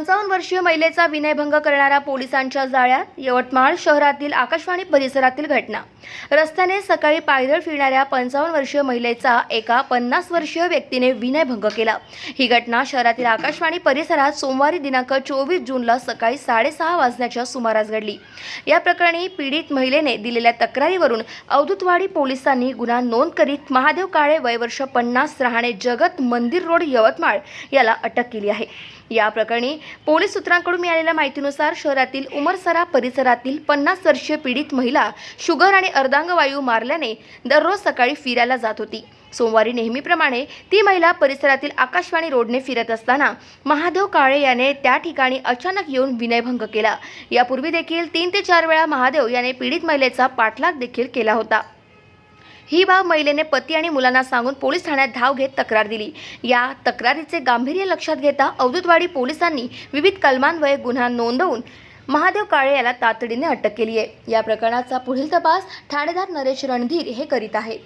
पंचावन्न वर्षीय महिलेचा विनयभंग करणारा पोलिसांच्या जाळ्यात यवतमाळ शहरातील आकाशवाणी परिसरातील घटना. रस्त्याने सकाळी पायदळ फिरणाऱ्या पंचावन्न वर्षीय महिलेचा एका पन्नास वर्षीय व्यक्तीने विनयभंग केला. ही घटना शहरातील आकाशवाणी परिसरात सोमवारी दिनांक चोवीस जूनला सकाळी साडेसहा वाजण्याच्या सुमारास घडली. या प्रकरणी पीडित महिलेने दिलेल्या तक्रारीवरून अवधूतवाडी पोलिसांनी गुन्हा नोंद करीत महादेव काळे वयवर्ष पन्नास राहणे जगत मंदिर रोड यवतमाळ याला अटक केली आहे. या प्रकरणी पोलीस सूत्रांकडून मिळालेल्या माहितीनुसार शहरातील उमरसरा परिसरातील पन्नास वर्षीय पीडित महिला शुगर आणि अर्धांगवायू मारल्याने दररोज सकाळी फिरायला जात होती. सोमवारी नेहमीप्रमाणे ती महिला परिसरातील आकाशवाणी रोडने फिरत असताना महादेव काळे याने त्या ठिकाणी अचानक येऊन विनयभंग केला. यापूर्वी देखील तीन ते चार वेळा महादेव याने पीडित महिलेचा पाठलाग देखील केला होता. ही बाब महिलेने पती आणि मुलांना सांगून पोलीस ठाण्यात धाव घेत तक्रार दिली. या तक्रारीचे गांभीर्य लक्षात घेता अवधूतवाडी पोलिसांनी विविध कलमांवये गुन्हा नोंदवून महादेव काळे याला तातडीने अटक केली आहे या प्रकरणाचा पुढील तपास ठाणेदार नरेश रणधीर हे करीत आहेत.